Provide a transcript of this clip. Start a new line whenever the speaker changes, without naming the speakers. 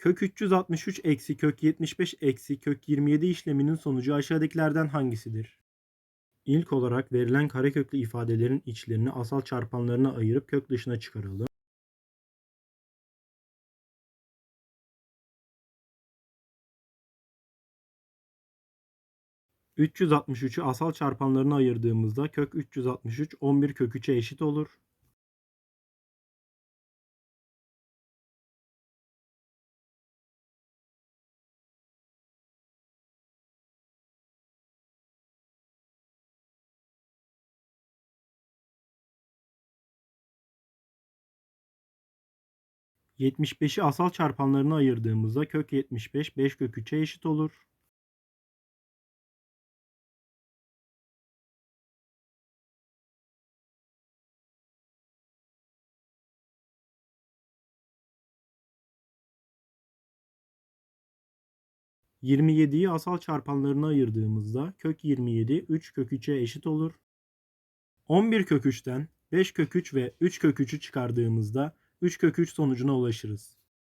Kök 363 eksi kök 75 eksi kök 27 işleminin sonucu aşağıdakilerden hangisidir? İlk olarak verilen kareköklü ifadelerin içlerini asal çarpanlarına ayırıp kök dışına çıkaralım. ...363'ü asal çarpanlarına ayırdığımızda kök 363 11 kök 3'e eşit olur. ...75'i asal çarpanlarına ayırdığımızda kök 75 5 kök 3'e eşit olur. ...27'yi asal çarpanlarına ayırdığımızda kök 27 3 kök 3'e eşit olur. 11 kök 3'ten 5 kök 3 ve 3 kök 3'ü çıkardığımızda 3 kök 3 sonucuna ulaşırız.